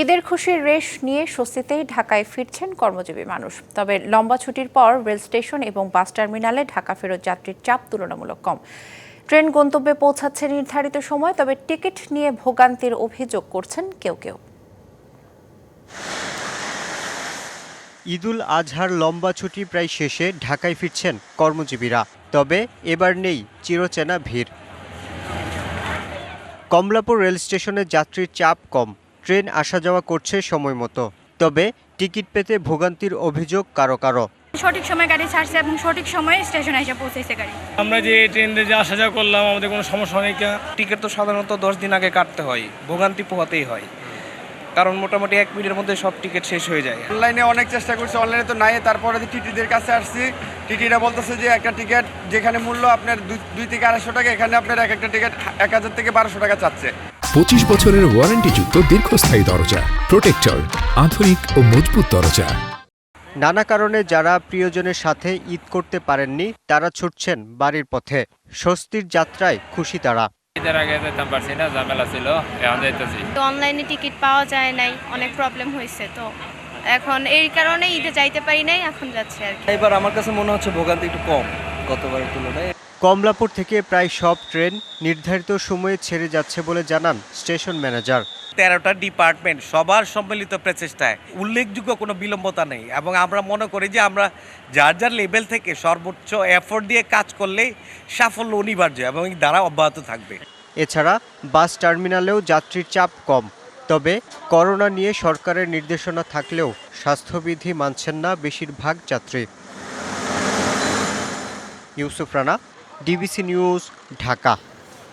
ঈদের খুশির রেশ নিয়ে স্বস্তিতেই ঢাকায় ফিরছেন কর্মজীবী মানুষ। তবে লম্বা ছুটির পর রেল স্টেশন এবং বাস টার্মিনালে ঢাকা ফেরত যাত্রীর চাপ তুলনামূলক কম। ট্রেন গন্তব্যে পৌঁছাচ্ছে নির্ধারিত সময়, তবে টিকিট নিয়ে ভোগান্তির অভিযোগ করছেন কেউ কেউ। ঈদুল আজহার লম্বা ছুটি প্রায় শেষে ঢাকায় ফিরছেন কর্মজীবীরা, তবে এবার নেই চিরচেনা ভিড়। কমলাপুর রেল স্টেশনে যাত্রীর চাপ কম। ট্রেন আসা যাওয়া করছে সময় মতো। তবে টিকিট পেতে ভোগান্তির অভিযোগ কারও কারও। সঠিক সময় গাড়ি ছাড়ছে এবং সঠিক সময়ে স্টেশনে এসে পৌঁছেছে গাড়ি। আমরা যে ট্রেনে যে আসা যাওয়া করলাম আমাদের কোনো সমস্যা নেই টিকিট তো সাধারণত দশ দিন আগে কাটতে হয়। ভোগান্তি পোহাতেই হয়। কারণ মোটামুটি এক মিনিটের মধ্যে সব টিকিট শেষ হয়ে যায়। অনলাইনে অনেক চেষ্টা করছি অনলাইনে তো নাই। তারপরে টিটিদের কাছে আসছি টিটিরা বলতেছে যে একটা টিকিট যেখানে মূল্য আপনার দুই- দুই থেকে আড়াইশো টাকা এখানে আপনার এক একটা টিকিট এক হাজার থেকে বারোশো টাকা চাচ্ছে। পঁচিশ বছরের ওয়ারেন্টিযুক্ত দীর্ঘস্থায়ী দরজা প্রোটেক্টর আধুনিক ও মজবুত দরজা। নানা কারণে যারা প্রিয়জনের সাথে ঈদ করতে পারেননি তারা ছুটছেন বাড়ির পথে। স্বস্তির যাত্রায় খুশি তারা। ঈদের আগে যেতাম পারছি না ঝামেলা ছিল এখন যাইতেছি। অনলাইনে টিকিট পাওয়া যায় নাই অনেক প্রবলেম হয়েছে তো। এখন এই কারণে ঈদে যাইতে পারি নাই এখন যাচ্ছে আর কি। এবার আমার কাছে মনে হচ্ছে ভোগান্তি একটু কম গতবারের তুলনায়। কমলাপুর থেকে প্রায় সব ট্রেন নির্ধারিত সময়ে ছেড়ে যাচ্ছে বলে জানান স্টেশন ম্যানেজার। তেরোটা ডিপার্টমেন্ট সবার সম্মিলিত প্রচেষ্টায়। উল্লেখযোগ্য কোনো বিলম্বতা নেই এবং আমরা মনে করি যে আমরা যার যার লেভেল থেকে সর্বোচ্চ এফোর্ট দিয়ে কাজ করলেই সাফল্য অনিবার্য এবং এই দ্বারা অব্যাহত থাকবে। এছাড়া বাস টার্মিনালেও যাত্রীর চাপ কম। তবে করোনা নিয়ে সরকারের নির্দেশনা থাকলেও স্বাস্থ্যবিধি মানছেন না বেশিরভাগ যাত্রী। Yusuf Rana DBC news Dhaka.